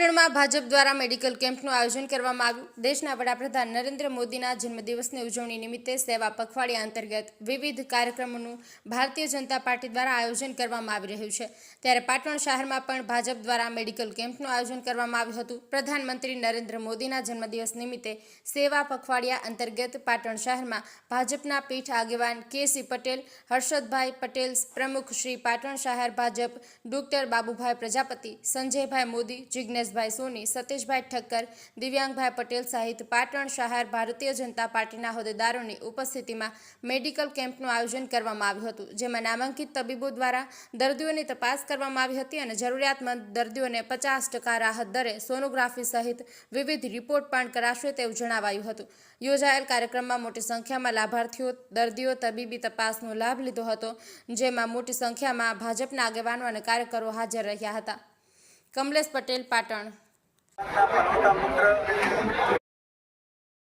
પાટણમાં ભાજપ દ્વારા મેડિકલ કેમ્પનું આયોજન કરવામાં આવ્યું. દેશના વડાપ્રધાન નરેન્દ્ર મોદીના જન્મદિવસની ઉજવણી નિમિત્તે સેવા પખવાડિયા અંતર્ગત વિવિધ કાર્યક્રમોનું ભારતીય જનતા પાર્ટી દ્વારા આયોજન કરવામાં આવી રહ્યું છે. ત્યારે પાટણ શહેરમાં પણ ભાજપ દ્વારા મેડિકલ કેમ્પનું આયોજન કરવામાં આવ્યું હતું. પ્રધાનમંત્રી નરેન્દ્ર મોદીના જન્મદિવસ નિમિત્તે સેવા પખવાડિયા અંતર્ગત પાટણ શહેરમાં ભાજપના પીઠ આગેવાન કેસી પટેલ, હર્ષદભાઈ પટેલ, પ્રમુખ શ્રી પાટણ શહેર ભાજપ ડોક્ટર બાબુભાઈ પ્રજાપતિ, સંજયભાઈ મોદી જિજ્ઞેશભાઈ સોની, સતીશભાઈ ઠક્કર, દિવ્યાંગભાઈ પટેલ સહિત પાટણ શહેર ભારતીય જનતા પાર્ટીના હોદ્દેદારોની ઉપસ્થિતિમાં મેડિકલ કેમ્પનું આયોજન કરવામાં આવ્યું હતું, જેમાં નામાંકિત તબીબો દ્વારા દર્દીઓની તપાસ કરવામાં આવી હતી અને જરૂરિયાતમંદ દર્દીઓને પચાસ રાહત દરે સોનોગ્રાફી સહિત વિવિધ રિપોર્ટ પણ કરાશે તેવું જણાવાયું હતું. યોજાયેલ કાર્યક્રમમાં મોટી સંખ્યામાં લાભાર્થીઓ, દર્દીઓ તબીબી તપાસનો લાભ લીધો હતો, જેમાં મોટી સંખ્યામાં ભાજપના આગેવાનો અને કાર્યકરો હાજર રહ્યા હતા. કમલેશ પટેલ પાટણ.